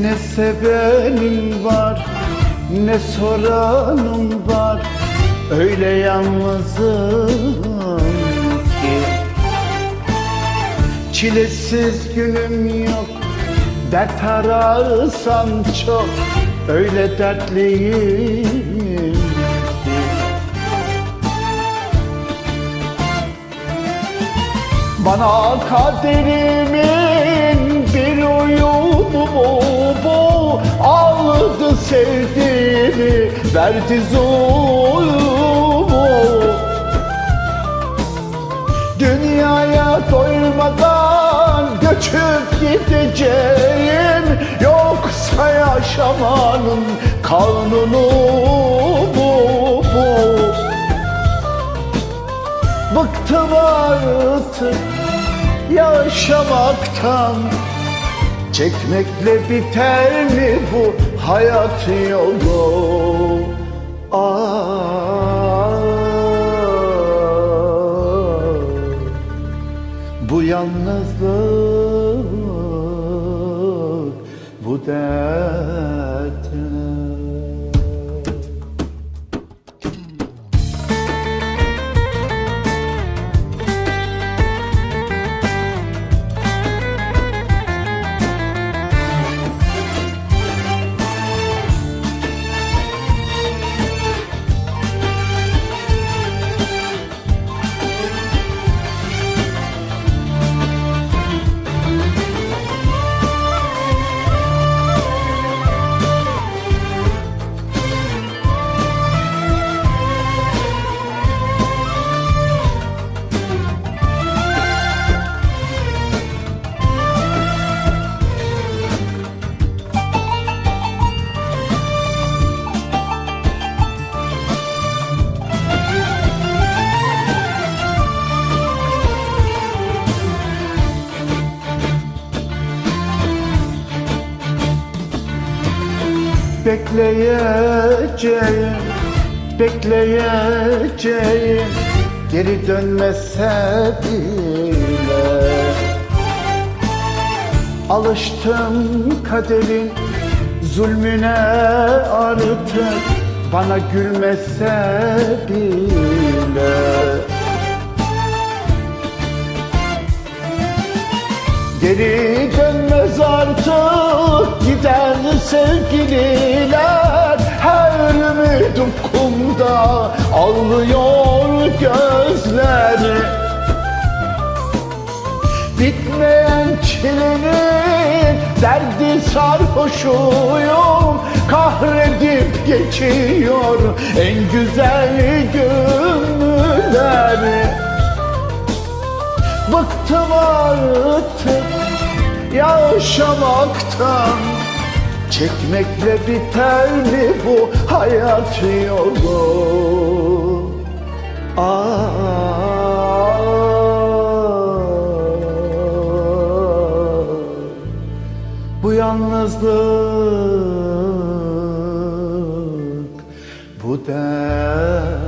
Ne sevenim var ne soranım var. Öyle yalnızım ki. Çilesiz günüm yok Dert ararsan çok. Öyle dertliyim Bana kaderimin bir bu, bu Aldı sevdiğimi verdi zulmü. Dünyaya doymadan göçüp gideceğim Yoksa yaşamanın kanunu bu, bu. Bıktım artık yaşamaktan Çekmekle biter mi bu hayat yolu? Ah, bu yalnızlık, bu dert Bekleyeceğim, bekleyeceğim. Geri dönmese bile. Alıştım kaderin zulmüne artık. Bana gülmese bile Geri dönmez artık gider sevgililer. Her ümidum kumda ağlıyor gözler. Bitmeyen çilenin derdi sarhoşuyum. Kahredip geçiyor en güzel günler Bıktım artık yaşamaktan Çekmekle biter mi bu hayat yolu? Ah, bu yalnızlık, bu dertler